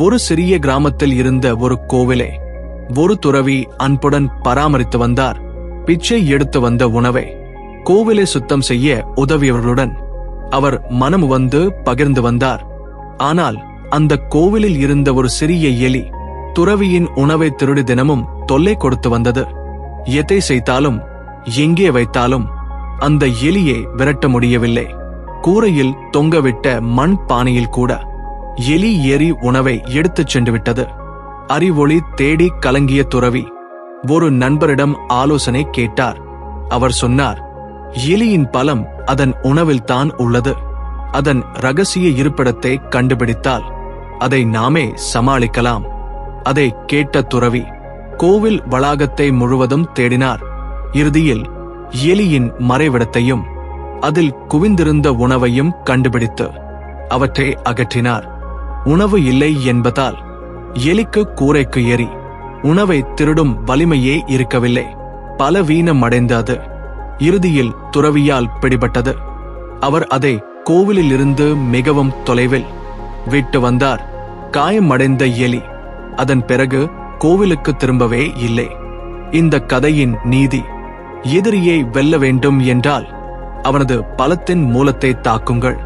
ஒரு சிறிய கிராமத்தில் இருந்த ஒரு கோவிலை ஒரு துறவி அன்புடன் பராமரித்து வந்தார். பிச்சை எடுத்து வந்த உணவை கோவிலை சுத்தம் செய்ய உதவியவர்களுடன் அவர் மனம் வந்து பகிர்ந்து வந்தார். ஆனால் அந்த கோவிலில் இருந்த ஒரு சிறிய எலி துறவியின் உணவை திருடி தினமும் தொல்லை கொடுத்து வந்தது. எதை செய்தாலும் எங்கே வைத்தாலும் அந்த எலியை விரட்ட முடியவில்லை. கூரையில் தொங்கவிட்ட மண் பானையில் கூட எலி எரி உணவை எடுத்துச் சென்று விட்டது அறிவொளி தேடி கலங்கிய துறவி. ஒரு நண்பரிடம் ஆலோசனை கேட்டார். அவர் சொன்னார் எலியின் பலம் அதன் உணவில்தான் உள்ளது. அதன் ரகசிய இருப்பிடத்தை கண்டுபிடித்தால் அதை நாமே சமாளிக்கலாம். அதை கேட்ட துறவி கோவில் வளாகத்தை முழுவதும் தேடினார். இறுதியில் எலியின் மறைவிடத்தையும் அதில் குவிந்திருந்த உணவையும் கண்டுபிடித்து அவற்றை அகற்றினார். உணவு இல்லை என்பதால் எலிக்கு கூரைக்கு ஏறி உணவை திருடும் வலிமையே இருக்கவில்லை. பலவீனம் அடைந்த அது இறுதியில் துறவியால் பிடிபட்டது. அவர் அதை கோவிலிலிருந்து மிகவும் தொலைவில் விட்டு வந்தார். காயமடைந்த எலி அதன் பிறகு கோவிலுக்கு திரும்பவே இல்லை. இந்த கதையின் நீதி எதிரியை வெல்ல வேண்டும் என்றால் அவனது பலத்தின் மூலத்தை தாக்குங்கள்.